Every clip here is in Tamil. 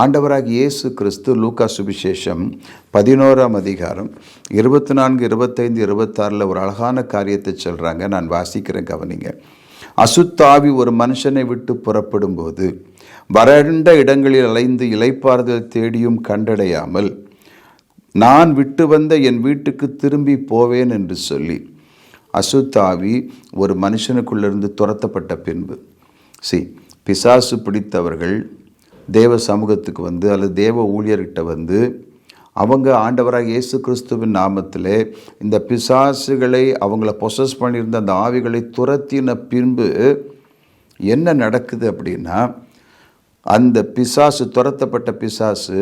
ஆண்டவராக இயேசு கிறிஸ்து லூக்கா சுவிசேஷம் பதினோராம் அதிகாரம் இருபத்தி நான்கு இருபத்தைந்து இருபத்தாறில் ஒரு அழகான காரியத்தை சொல்கிறாங்க நான் வாசிக்கிறேன் கவனிங்க. அசுத்தாவி ஒரு மனுஷனை விட்டு புறப்படும் போது வறண்ட இடங்களில் அலைந்து இலைப்பாறுதல் தேடியும் கண்டடையாமல் நான் விட்டு வந்த என் வீட்டுக்கு திரும்பி போவேன் என்று சொல்லி அசுத்தாவி ஒரு மனுஷனுக்குள்ளிருந்து துரத்தப்பட்ட பின்பு. சி பிசாசு பிடித்தவர்கள் தேவ சமூகத்துக்கு வந்து அல்லது தேவ ஊழியர்கிட்ட வந்து அவங்க ஆண்டவராக இயேசு கிறிஸ்துவின் நாமத்திலே இந்த பிசாசுகளை அவங்கள பொசஸ் பண்ணியிருந்த அந்த ஆவிகளை துரத்தின பின்பு என்ன நடக்குது அப்படின்னா அந்த பிசாசு துரத்தப்பட்ட பிசாசு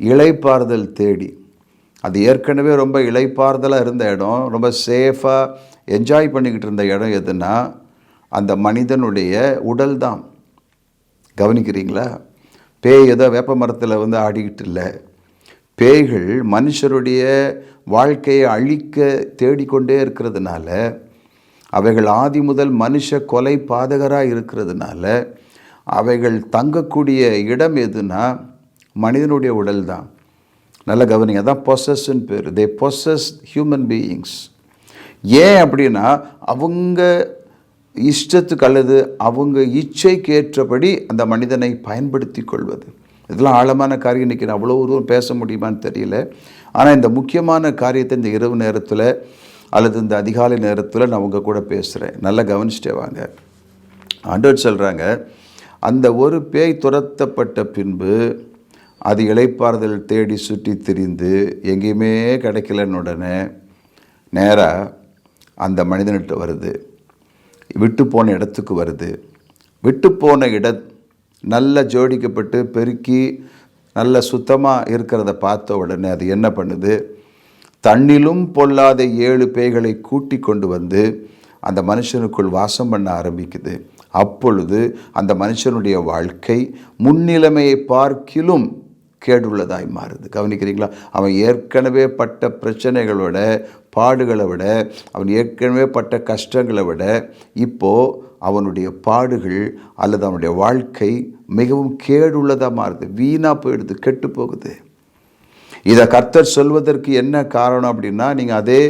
இலைப்பாறுதல் தேடி அது ஏற்கனவே ரொம்ப இலைப்பாறுதலாக இருந்த இடம் ரொம்ப சேஃபாக என்ஜாய் பண்ணிக்கிட்டு இருந்த இடம் எதுனா அந்த மனிதனுடைய உடல் தான். கவனிக்கிறீங்களா? பேய் ஏதோ வேப்ப மரத்தில் வந்து ஆடிக்கிட்டு இல்லை. பேய்கள் மனுஷருடைய வாழ்க்கையை அழிக்க தேடிக்கொண்டே இருக்கிறதுனால அவைகள் ஆதி முதல் மனுஷ கொலை பாதகராக இருக்கிறதுனால அவைகள் தங்கக்கூடிய இடம் எதுனா மனிதனுடைய உடல் தான். நல்ல கவனிங்க அதான் பொசஸ்ன்னு பேர். தே பொசஸ் ஹியூமன் பீயிங்ஸ் ஏன் அப்படின்னா அவங்க இஷ்டத்துக்கு அல்லது அவங்க இச்சைக்கு ஏற்றபடி அந்த மனிதனை பயன்படுத்தி கொள்வது. இதெல்லாம் ஆழமான காரியம். இன்றைக்கி நான் அவ்வளோ தூரம் பேச முடியுமான்னு தெரியல. ஆனால் இந்த முக்கியமான காரியத்தை இந்த இரவு நேரத்தில் அல்லது இந்த அதிகாலை நேரத்தில் நான் உங்கள் கூட பேசுகிறேன் நல்லா கவனிச்சிட்டே வாங்க. ஆண்டவர் சொல்கிறாங்க அந்த ஒரு பேய் துரத்தப்பட்ட பின்பு அது இளைப்பாறுதல் தேடி சுற்றி திரிந்து எங்கேயுமே கிடைக்கலன்னு உடனே நேராக அந்த மனிதன்கிட்ட வருது. விட்டு போன இடத்துக்கு வருது. விட்டு போன இட நல்ல ஜோடிக்கப்பட்டு பெருக்கி நல்ல சுத்தமாக இருக்கிறத பார்த்த உடனே அது என்ன பண்ணுது? தண்ணிலும் பொல்லாத ஏழு பேய்களை கூட்டி கொண்டு வந்து அந்த மனுஷனுக்குள் வாசம் பண்ண ஆரம்பிக்குது. அப்பொழுது அந்த மனுஷனுடைய வாழ்க்கை முன்னிலைமையை பார்க்கிலும் கேடுள்ளதாய் மாறுது. கவனிக்கிறீங்களா? அவன் ஏற்கனவே பட்ட பிரச்சனைகளோட பாடுகளை விட அவன் ஏற்கனவே பட்ட கஷ்டங்களை விட இப்போது அவனுடைய பாடுகள் அல்லது அவனுடைய வாழ்க்கை மிகவும் கேடுள்ளதாக மாறுது. வீணாக போயிடுது கெட்டு போகுது. இதை கர்த்தர் சொல்வதற்கு என்ன காரணம் அப்படின்னா நீங்கள் அதே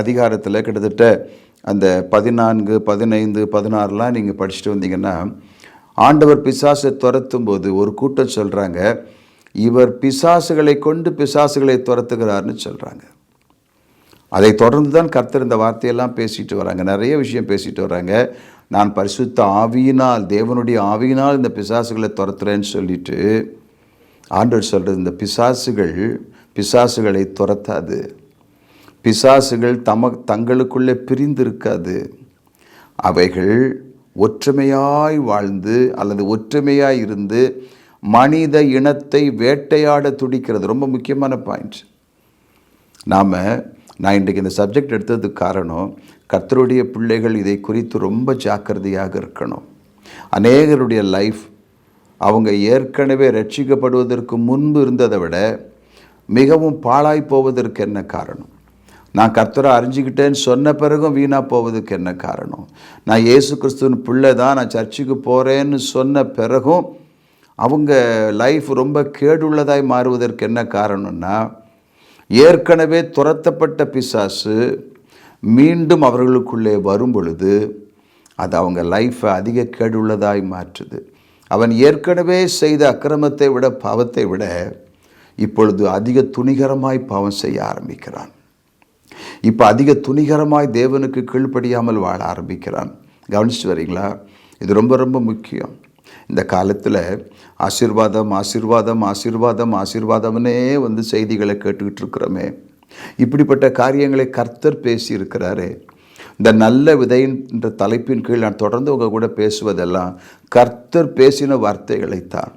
அதிகாரத்தில் கிட்டத்தட்ட அந்த பதினான்கு பதினைந்து பதினாறுலாம் நீங்கள் படிச்சுட்டு வந்தீங்கன்னா ஆண்டவர் பிசாசை துரத்தும் போது ஒரு கூட்டம் சொல்கிறாங்க இவர் பிசாசுகளை கொண்டு பிசாசுகளை துரத்துகிறார்னு சொல்கிறாங்க அதை தொடர்ந்து தான் கர்த்தர் இந்த வார்த்தையெல்லாம் பேசிட்டு வராங்க. நிறைய விஷயம் பேசிட்டு வராங்க. நான் பரிசுத்த ஆவியினால் தேவனுடைய ஆவியினால் இந்த பிசாசுகளை துரத்துறேன்னு சொல்லிட்டு ஆண்டவர் சொல்கிறது இந்த பிசாசுகள் பிசாசுகளை துரத்தாது. பிசாசுகள் தம தங்களுக்குள்ளே பிரிந்திருக்காது. அவைகள் ஒற்றுமையாய் வாழ்ந்து அல்லது ஒற்றுமையாய் இருந்து மனித இனத்தை வேட்டையாட துடிக்கிறது. ரொம்ப முக்கியமான பாயிண்ட் நாம் நான் இன்றைக்கு இந்த சப்ஜெக்ட் எடுத்ததுக்கு காரணம் கர்த்தருடைய பிள்ளைகள் இதை குறித்து ரொம்ப ஜாக்கிரதையாக இருக்கணும். அநேகருடைய லைஃப் அவங்க ஏற்கனவே ரட்சிக்கப்படுவதற்கு முன்பு இருந்ததை விட மிகவும் பாழாய் போவதற்கு என்ன காரணம்? நான் கர்த்தரை அறிஞ்சிக்கிட்டேன்னு சொன்ன பிறகும் வீணாக போவதுக்கு என்ன காரணம்? நான் இயேசு கிறிஸ்துவின் பிள்ளை தான் நான் சர்ச்சுக்கு போகிறேன்னு சொன்ன பிறகும் அவங்க லைஃப் ரொம்ப கேடுள்ளதாய் மாறுவதற்கு என்ன காரணம்னா ஏற்கனவே துரத்தப்பட்ட பிசாசு மீண்டும் அவர்களுக்குள்ளே வரும் பொழுது அது அவங்க லைஃப்பை அதிக கேடுள்ளதாய் மாற்றுது. அவன் ஏற்கனவே செய்த அக்கிரமத்தை விட பாவத்தை விட இப்பொழுது அதிக துணிகரமாய் பாவம் செய்ய ஆரம்பிக்கிறான். இப்போ அதிக துணிகரமாய் தேவனுக்கு கீழ்ப்படியாமல் வாழ ஆரம்பிக்கிறான். கவனிச்சுட்டு வரீங்களா? இது ரொம்ப ரொம்ப முக்கியம். இந்த காலத்தில் ஆசீர்வாதம் ஆசிர்வாதம் ஆசீர்வாதம் ஆசிர்வாதம்னே வந்து செய்திகளை கேட்டுக்கிட்டு இருக்கிறோமே. இப்படிப்பட்ட காரியங்களை கர்த்தர் பேசியிருக்கிறாரே. இந்த நல்ல விதைன்ற தலைப்பின் கீழ் நான் தொடர்ந்து உங்கள் கூட பேசுவதெல்லாம் கர்த்தர் பேசின வார்த்தைகளைத்தான்.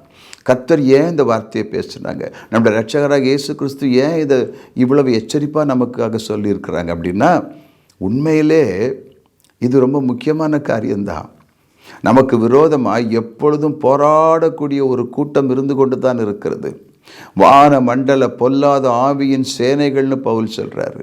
கர்த்தர் ஏன் இந்த வார்த்தையை பேசுனாங்க நம்முடைய ரட்சகராக இயேசு கிறிஸ்து ஏன் இதை இவ்வளவு எச்சரிப்பாக நமக்காக சொல்லியிருக்கிறாங்க அப்படின்னா உண்மையிலே இது ரொம்ப முக்கியமான காரியம்தான். நமக்கு விரோதமாக எப்பொழுதும் போராடக்கூடிய ஒரு கூட்டம் இருந்து கொண்டு தான் இருக்கிறது. வான மண்டல பொல்லாத ஆவியின் சேனைகள்னு பவுல் சொல்றாரு.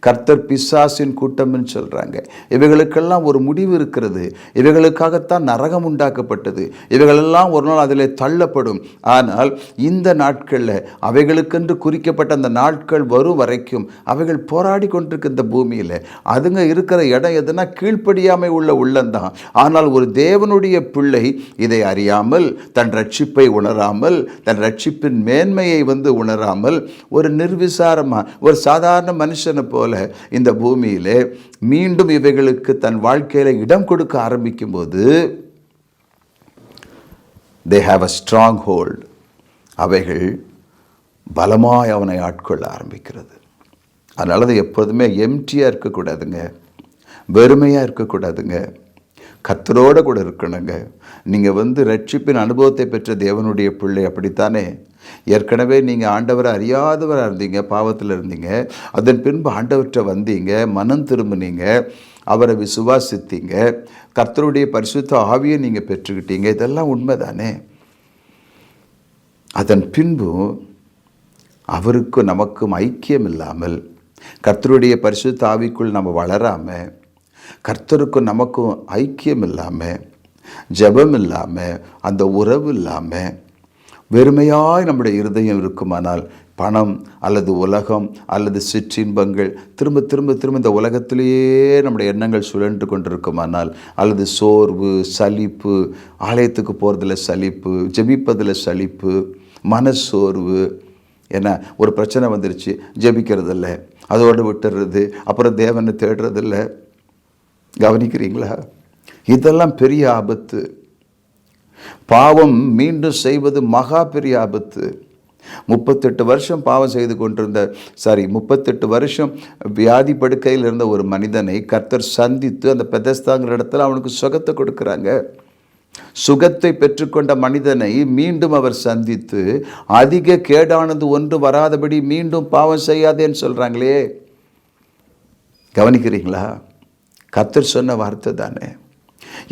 கர்த்தர் பிசாசின் கூட்டம்னு சொல்றாங்க. இவைகளுக்கெல்லாம் ஒரு முடிவு இருக்கிறது. இவைகளுக்காகத்தான் நரகம் உண்டாக்கப்பட்டது. இவைகளெல்லாம் ஒரு நாள் அதில் தள்ளப்படும். ஆனால் இந்த நாட்களில் அவைகளுக்கென்று குறிக்கப்பட்ட அந்த நாட்கள் வரும் வரைக்கும் அவைகள் போராடி கொண்டிருக்க இந்த பூமியில் அதுங்க இருக்கிற இடம் எதுனா கீழ்ப்படியாமை உள்ள உள்ளந்தான் ஆனால் ஒரு தேவனுடைய பிள்ளை இதை அறியாமல் தன் ரட்சிப்பை உணராமல் தன் ரட்சிப்பின் மேன்மையை வந்து உணராமல் ஒரு நிர்விசாரமா ஒரு சாதாரண மனுஷனை போல இந்த பூமியிலே மீண்டும் இவைகளுக்கு தன் வாழ்க்கையில இடம் கொடுக்க ஆரம்பிக்கும் போது they have a strong hold அவைகள் பலமாய் அவனை ஆட்கொள்ள ஆரம்பிக்கிறது. அதனால அது எப்போதுமே எம்டியாக இருக்கக்கூடாதுங்க வெறுமையாக இருக்கக்கூடாதுங்க. கத்தரோடு கூட இருக்கணுங்க. நீங்கள் வந்து ரட்சிப்பின் அனுபவத்தை பெற்ற தேவனுடைய பிள்ளை அப்படித்தானே? ஏற்கனவே நீங்கள் ஆண்டவரை அறியாதவராக இருந்தீங்க பாவத்தில் இருந்தீங்க. அதன் பின்பு ஆண்டவர்கிட்ட வந்தீங்க மனம் திரும்பினீங்க அவரை விசுவாசித்தீங்க கர்த்தருடைய பரிசுத்த ஆவியை நீங்கள் பெற்றுக்கிட்டீங்க. இதெல்லாம் உண்மைதானே? அதன் பின்பு அவருக்கும் நமக்கும் ஐக்கியம் இல்லாமல் கர்த்தருடைய பரிசுத்த ஆவிக்குள் நம்ம வளராமல் கர்த்தருக்கும் நமக்கும் ஐக்கியம் இல்லாமல் ஜெபம் இல்லாமல் அந்த உறவு இல்லாமல் வெறுமையாய் நம்முடைய இருதயம் இருக்குமானால் பணம் அல்லது உலகம் அல்லது சிற்றின்பங்கள் திரும்ப திரும்ப திரும்ப இந்த உலகத்திலேயே நம்முடைய எண்ணங்கள் சுழன்று கொண்டிருக்குமானால் அல்லது சோர்வு சலிப்பு ஆலயத்துக்கு போகிறதுல சலிப்பு ஜெபிப்பதில் சலிப்பு மனசோர்வு ஏன்னா ஒரு பிரச்சனை வந்துருச்சு ஜெபிக்கிறதில்ல அதோடு விட்டுறது அப்புறம் தேவனை தேடுறதில்லை கவனிக்கிறீங்களா இதெல்லாம் பெரிய ஆபத்து. பாவம் மீண்டும் செய்வது மகா பெரிய ஆபத்து. முப்பத்தெட்டு வருஷம் பாவம் செய்து கொண்டிருந்த சாரி முப்பத்தெட்டு வருஷம் வியாதி படுக்கையில் இருந்த ஒரு மனிதனை கர்த்தர் சந்தித்து அந்த பெதஸ்தாங்கிற இடத்துல அவனுக்கு சுகத்தை கொடுக்குறாங்க. சுகத்தை பெற்றுக்கொண்ட மனிதனை மீண்டும் அவர் சந்தித்து அதிக கேடானது ஒன்று வராதபடி மீண்டும் பாவம் செய்யாதேன்னு சொல்கிறாங்களே கவனிக்கிறீங்களா? கத்தர் சொன்ன வார்த்தை தானே.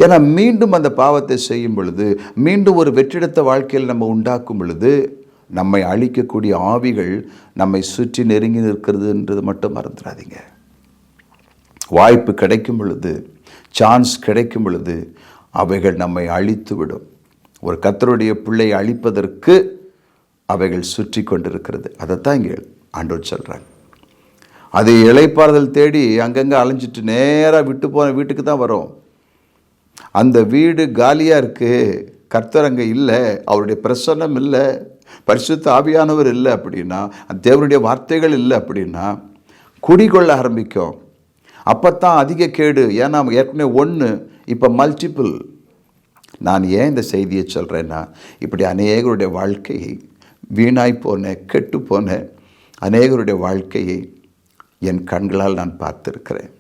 ஏன்னா மீண்டும் அந்த பாவத்தை செய்யும் பொழுது மீண்டும் ஒரு வெற்றிடத்த வாழ்க்கையில் நம்ம உண்டாக்கும் பொழுது நம்மை அழிக்கக்கூடிய ஆவிகள் நம்மை சுற்றி நெருங்கி நிற்கிறதுன்றது மட்டும் மறந்துடாதீங்க. வாய்ப்பு கிடைக்கும் பொழுது சான்ஸ் கிடைக்கும் பொழுது அவைகள் நம்மை அழித்து விடும் ஒரு கத்தருடைய பிள்ளை அழிப்பதற்கு அவைகள் சுற்றி கொண்டிருக்கிறது. அதைத்தான் இங்கே ஆண்டோர் சொல்கிறாங்க அது இளைப்பாறுதல் தேடி அங்கங்கே அலைஞ்சிட்டு நேராக விட்டு போன வீட்டுக்கு தான் வரும். அந்த வீடு காலியாக இருக்குது கர்த்தர் அங்கே இல்லை. அவருடைய பிரசன்னம் இல்லை. பரிசுத்த ஆவியானவர் இல்லை அப்படின்னா அந்த தேவனுடைய வார்த்தைகள் இல்லை அப்படின்னா குடிகொள்ள ஆரம்பிக்கும். அப்போ தான் அதிக கேடு. ஏன்னா ஏற்கனவே ஒன்று இப்போ மல்டிபிள் நான் ஏன் இந்த செய்தியை சொல்கிறேன்னா இப்படி அநேகருடைய வாழ்க்கையை வீணாய் போன கெட்டு போன அநேகருடைய வாழ்க்கையை என் கண்களால் நான் பார்த்துருக்கிறேன்.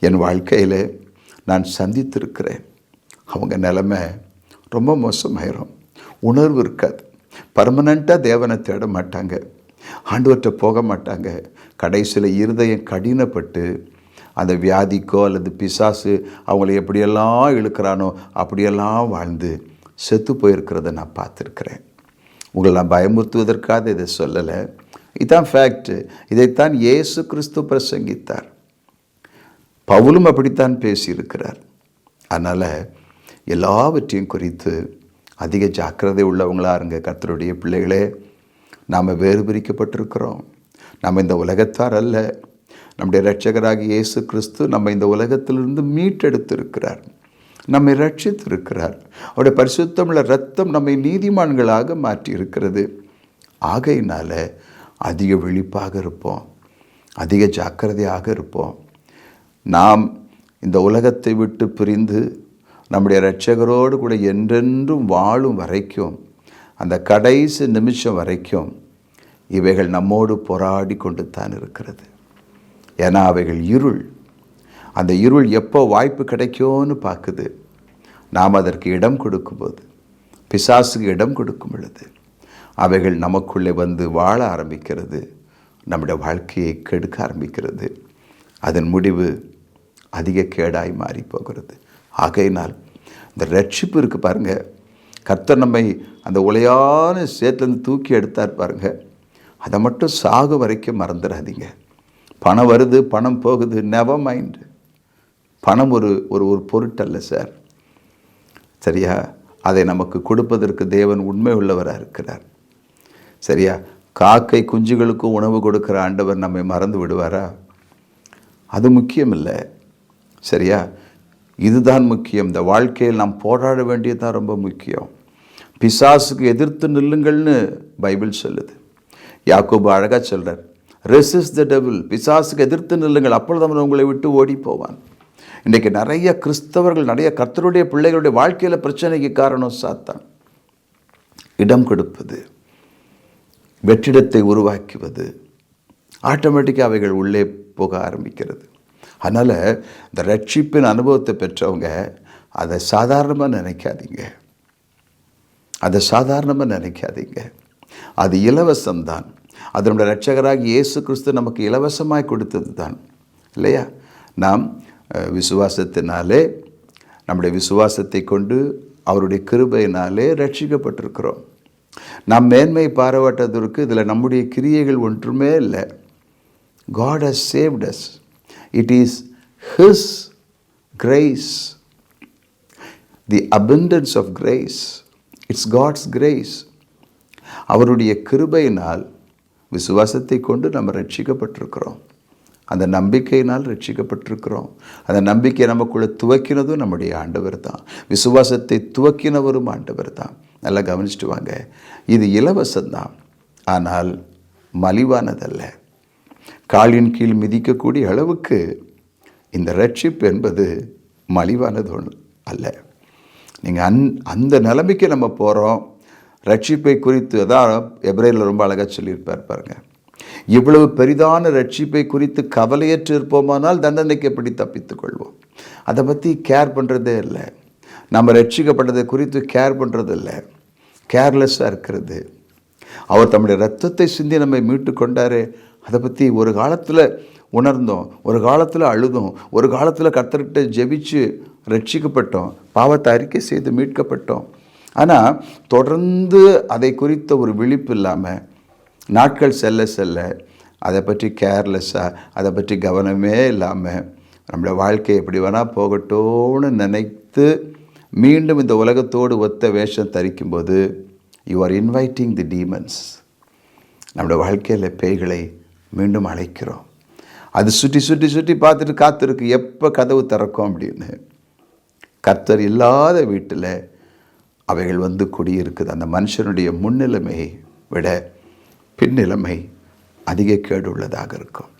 என் வாழ்க்கையில் நான் சந்தித்திருக்கிறேன். அவங்க நிலமை ரொம்ப மோசமாயிரும். உணர்வு இருக்காது. பர்மனண்ட்டாக தேவனை தேட மாட்டாங்க. ஆண்டவர்கிட்ட போக மாட்டாங்க. கடைசியில் இருதயம் கடினப்பட்டு அந்த வியாதிக்கோ அல்லது பிசாசு அவங்கள எப்படியெல்லாம் இழுக்கிறானோ அப்படியெல்லாம் வாழ்ந்து செத்து போயிருக்கிறத நான் பார்த்துருக்குறேன். உங்களை நான் பயமுறுத்துவதற்காக இதை சொல்லலை. இதுதான் ஃபேக்ட் இதைத்தான் இயேசு கிறிஸ்து பிரசங்கித்தார். பவுலும் அப்படித்தான் பேசியிருக்கிறார். அதனால் எல்லாவற்றையும் குறித்து அதிக ஜாக்கிரதை உள்ளவங்களாக இருங்க கர்த்தருடைய பிள்ளைகளே. நாம் வேறு பிரிக்கப்பட்டிருக்கிறோம் நம்ம இந்த உலகத்தார் அல்ல. நம்முடைய இரட்சகராக இயேசு கிறிஸ்து நம்ம இந்த உலகத்திலிருந்து மீட்டெடுத்திருக்கிறார். நம்மை ரட்சித்திருக்கிறார் அவருடைய பரிசுத்தமுள்ள ரத்தம் நம்மை நீதிமான்களாக மாற்றி இருக்கிறது ஆகையினால அதிக விழிப்பாக இருப்போம். அதிக ஜாக்கிரதையாக இருப்போம். நாம் இந்த உலகத்தை விட்டு பிரிந்து நம்முடைய இரட்சகரோடு கூட என்றென்றும் வாழும் வரைக்கும் அந்த கடைசி நிமிஷம் வரைக்கும் இவைகள் நம்மோடு போராடி கொண்டு தான் இருக்கிறது. ஏன்னா அவைகள் இருள். அந்த இருள் எப்போ வாய்ப்பு கிடைக்கும்னு பார்க்குது. நாம் அதற்கு இடம் கொடுக்கும்போது பிசாசுக்கு இடம் கொடுக்கும் பொழுது அவைகள் நமக்குள்ளே வந்து வாழ ஆரம்பிக்கிறது நம்முடைய வாழ்க்கையை கெடுக்க ஆரம்பிக்கிறது. அதன் முடிவு அதிக கேடாய் மாறி போகிறது. ஆகையினால் இந்த ரட்சிப்பு இருக்குது பாருங்கள் கர்த்தர் நம்மை அந்த உலையான சேத்துலேருந்து தூக்கி எடுத்தார் பாருங்க. அதை மட்டும் சாகு வரைக்கும் மறந்துடாதீங்க பணம் வருது பணம் போகுது நெவர் மைண்ட் பணம் ஒரு ஒரு ஒரு பொருட்டல்ல சார். சரியா? அதை நமக்கு கொடுப்பதற்கு தேவன் உண்மை உள்ளவராக இருக்கிறார். சரியா? காக்கை குஞ்சுகளுக்கும் உணவு கொடுக்கிற ஆண்டவர் நம்மை மறந்து விடுவாரா? அது முக்கியம் இல்லை சரியா? இதுதான் முக்கியம். இந்த வாழ்க்கையில் நாம் போராட வேண்டியது தான் ரொம்ப முக்கியம். பிசாசுக்கு எதிர்த்து நில்லுங்கள்னு பைபிள் சொல்லுது. யாக்கோபு அழகாக சொல்கிறார் ரெசிஸ் த டெவில் பிசாசுக்கு எதிர்த்து நில்லுங்கள் அப்பொழுது அவன் உங்களை விட்டு ஓடி போவான் இன்றைக்கி நிறைய கிறிஸ்தவர்கள் நிறைய கர்த்தருடைய பிள்ளைகளுடைய வாழ்க்கையில் பிரச்சனைக்கு காரணம் சாத்தான். இடம் கொடுப்பது. வெற்றிடத்தை உருவாக்குவது. ஆட்டோமேட்டிக்காக அவைகள் உள்ளே போக ஆரம்பிக்கிறது. அதனால் இந்த ரட்சிப்பின் அனுபவத்தை பெற்றவங்க அதை சாதாரணமாக நினைக்காதீங்க. அதை சாதாரணமாக நினைக்காதீங்க. அது இலவசம்தான். அதனுடைய ரட்சகராக இயேசு கிறிஸ்து நமக்கு இலவசமாய் கொடுத்தது தான் இல்லையா? நாம் விசுவாசத்தினாலே நம்முடைய விசுவாசத்தை கொண்டு அவருடைய கிருபையினாலே ரட்சிக்கப்பட்டிருக்கிறோம். நாம் மேன்மை பாராட்டதற்கு இதில் நம்முடைய கிரியைகள் ஒன்றுமே இல்லை. God has saved us it is his grace the abundance of grace it's God's grace அவருடைய கிருபையினால் விசுவாசத்தை கொண்டு நம்ம ரட்சிக்கப்பட்டிருக்கிறோம். அந்த நம்பிக்கையினால் ரட்சிக்கப்பட்டிருக்கிறோம். அந்த நம்பிக்கை நமக்குள்ளே துவக்கினதும் நம்முடைய ஆண்டவர் தான். விசுவாசத்தை துவக்கினவரும் ஆண்டவர் தான். நல்லா கவனிச்சுட்டு வாங்க. இது இலவசம்தான். ஆனால் மலிவானதல்ல. காலின் கீழ் மிதிக்கக்கூடிய அளவுக்கு இந்த ரட்சிப்பு என்பது மலிவானது ஒன்று அல்ல. நீங்கள் அந் அந்த நிலைமைக்கு நம்ம போகிறோம் ரட்சிப்பை குறித்து அதான் எப்ரேலில் ரொம்ப அழகாக சொல்லியிருப்பார் பாருங்கள் இவ்வளவு பெரிதான ரட்சிப்பை குறித்து கவலையற்று இருப்போமானால் தண்டனைக்கு எப்படி தப்பித்து கொள்வோம்? அதை பற்றி கேர் பண்ணுறதே இல்லை. நம்ம ரட்சிக்கப்பட்டதை குறித்து கேர் பண்ணுறது இல்லை. கேர்லெஸ்ஸாக இருக்கிறது. அவர் தம்முடைய ரத்தத்தை சிந்தி நம்மை மீட்டு கொண்டார். அதை பற்றி ஒரு காலத்தில் உணர்ந்தோம் ஒரு காலத்தில் அழுதோம் ஒரு காலத்தில் கர்த்தர்கிட்ட ஜெபிச்சு ரட்சிக்கப்பட்டோம் பாவத்தை அறிக்கை செய்து மீட்கப்பட்டோம். ஆனால் தொடர்ந்து அதை குறித்த ஒரு விழிப்பு இல்லாமல் நாட்கள் செல்ல செல்ல அதை பற்றி கேர்லெஸ்ஸாக அதை பற்றி கவனமே இல்லாமல் நம்மளோட வாழ்க்கை எப்படி வேணால் போகட்டும்னு நினைத்து மீண்டும் இந்த உலகத்தோடு ஒத்த வேஷம் தரிக்கும்போது you are inviting the demons நம்மளோட வாழ்க்கையில் பேய்களை மீண்டும் அழைக்கிறோம். அது சுற்றி சுற்றி சுற்றி பார்த்துட்டு காத்திருக்கு எப்போ கதவு திறக்கும் அப்படின்னு. கர்த்தர் இல்லாத வீட்டில் அவைகள் வந்து குடியிருக்குது. அந்த மனுஷனுடைய முன்னிலைமையை விட பின்னிலைமை அதிக கேடு உள்ளதாக இருக்கும்.